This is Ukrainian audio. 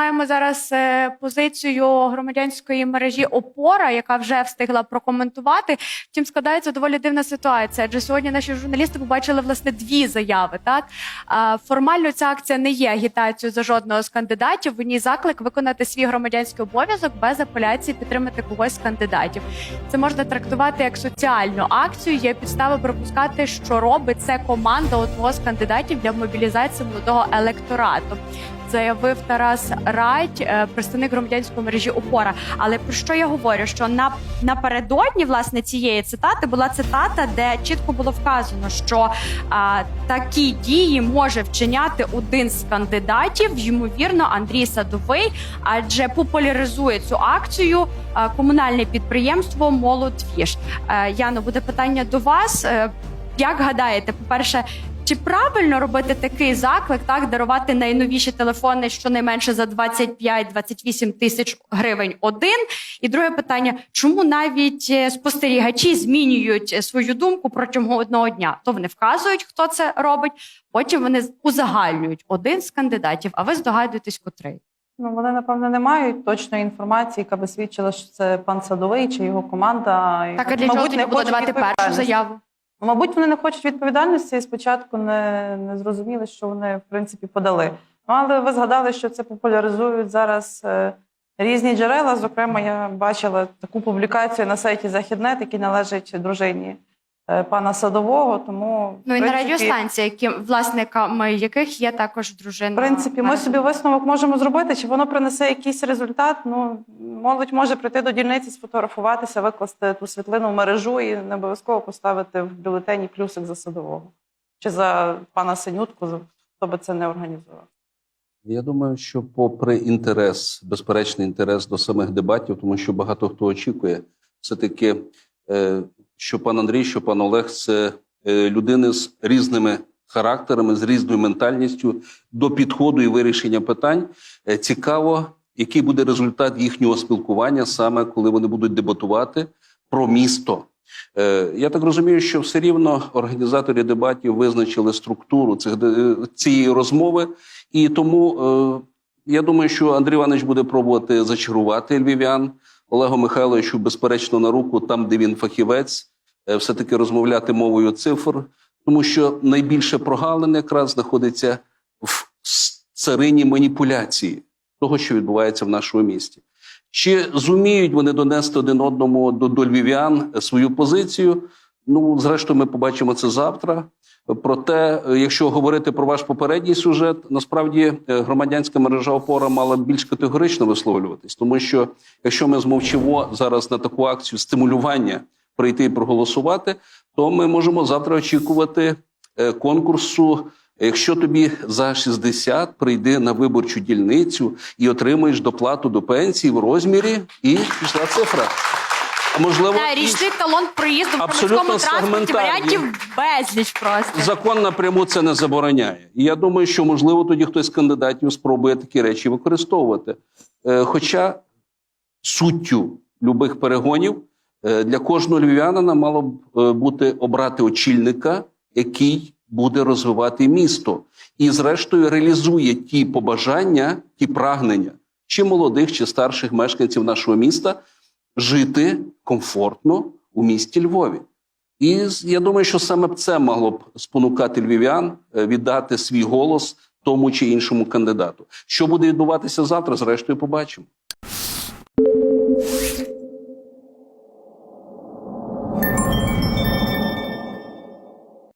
маємо зараз е, позицію громадянської мережі Опора, яка вже встигла прокоментувати. Втім, складається доволі дивна ситуація. Адже сьогодні наші журналісти побачили власне дві заяви. Так формально ця акція не є агітацією за жодного з кандидатів. В ній заклик виконати свій громадянський обов'язок без апеляції підтримати когось з кандидатів. Це можна трактувати як соціальну акцію. Є підстави припускати, що робить це команда одного з кандидатів для мобілізації молодого електорату. Заявив Тарас Райт, е, представник громадянської мережі Опора. Але про що я говорю? Що на напередодні власне цієї цитати була цитата, де чітко було вказано, що а, такі дії може вчиняти один з кандидатів, ймовірно, Андрій Садовий, адже популяризує цю акцію а, комунальне підприємство Молодвіж. Е, Яно, буде питання до вас. Е, Як гадаєте, по-перше, чи правильно робити такий заклик, так дарувати найновіші телефони щонайменше за 25-28 тисяч гривень один? І друге питання: чому навіть е, спостерігачі змінюють е, свою думку протягом одного дня? То вони вказують, хто це робить, потім вони узагальнюють один з кандидатів, а ви здогадуєтесь, котрий. Ну, вони, напевно, не мають точної інформації, яка би свідчила, що це пан Садовий чи його команда. Так, а для чого мабуть, не хочуть давати першу заяву? Мабуть, вони не хочуть відповідальності і спочатку не, не зрозуміли, що вони в принципі подали. Ну, але ви згадали, що це популяризують зараз е, різні джерела. Зокрема, я бачила таку публікацію на сайті Західнет, який належить дружині пана Садового. Тому Ну і на радіостанції, які власниками яких є також дружина. В принципі, ми собі висновок можемо зробити, чи воно принесе якийсь результат. Ну, молодь може прийти до дільниці, сфотографуватися, викласти ту світлину в мережу і не обов'язково поставити в бюлетені плюсик за садового чи за пана Синютку, за- хто би це не організував. Я думаю, що попри інтерес, безперечний інтерес до самих дебатів, тому що багато хто очікує, все-таки, е, що пан Андрій, що пан Олег це е, людини з різними характерами, з різною ментальністю до підходу і вирішення питань. Е, Цікаво, який буде результат їхнього спілкування, саме коли вони будуть дебатувати про місто. Е, Я так розумію, що все рівно організаторі дебатів визначили структуру цих цієї розмови. І тому е, я думаю, що Андрій Іванович буде пробувати зачарувати львів'ян. Олегу Михайловичу, безперечно, на руку, там, де він фахівець, е, все-таки розмовляти мовою цифр, тому що найбільше прогалин якраз знаходиться в царині маніпуляції того, що відбувається в нашому місті. Чи зуміють вони донести один одному до, до львів'ян свою позицію? Ну, зрештою, ми побачимо це завтра. Проте, е, якщо говорити про ваш попередній сюжет, насправді е, громадянська мережа опора мала більш категорично висловлюватись, тому що якщо ми змовчимо зараз на таку акцію стимулювання прийти і проголосувати, то ми можемо завтра очікувати е, конкурсу. Якщо тобі за 60, прийди на виборчу дільницю і отримаєш доплату до пенсії в розмірі, і пішла цифра. Можливо, і- річний талон проїзду в Абсолютно громадському транспорті варіантів безліч просто. Закон напряму це не забороняє. І я думаю, що можливо тоді хтось з кандидатів спробує такі речі використовувати. Е, Хоча суттю любих перегонів е, для кожного львів'янина мало б е, бути обрати очільника, який буде розвивати місто, і, зрештою, реалізує ті побажання, ті прагнення, чи молодих, чи старших мешканців нашого міста жити комфортно у місті Львові. І я думаю, що саме це могло б спонукати львів'ян е, віддати свій голос тому чи іншому кандидату. Що буде відбуватися завтра, зрештою, побачимо.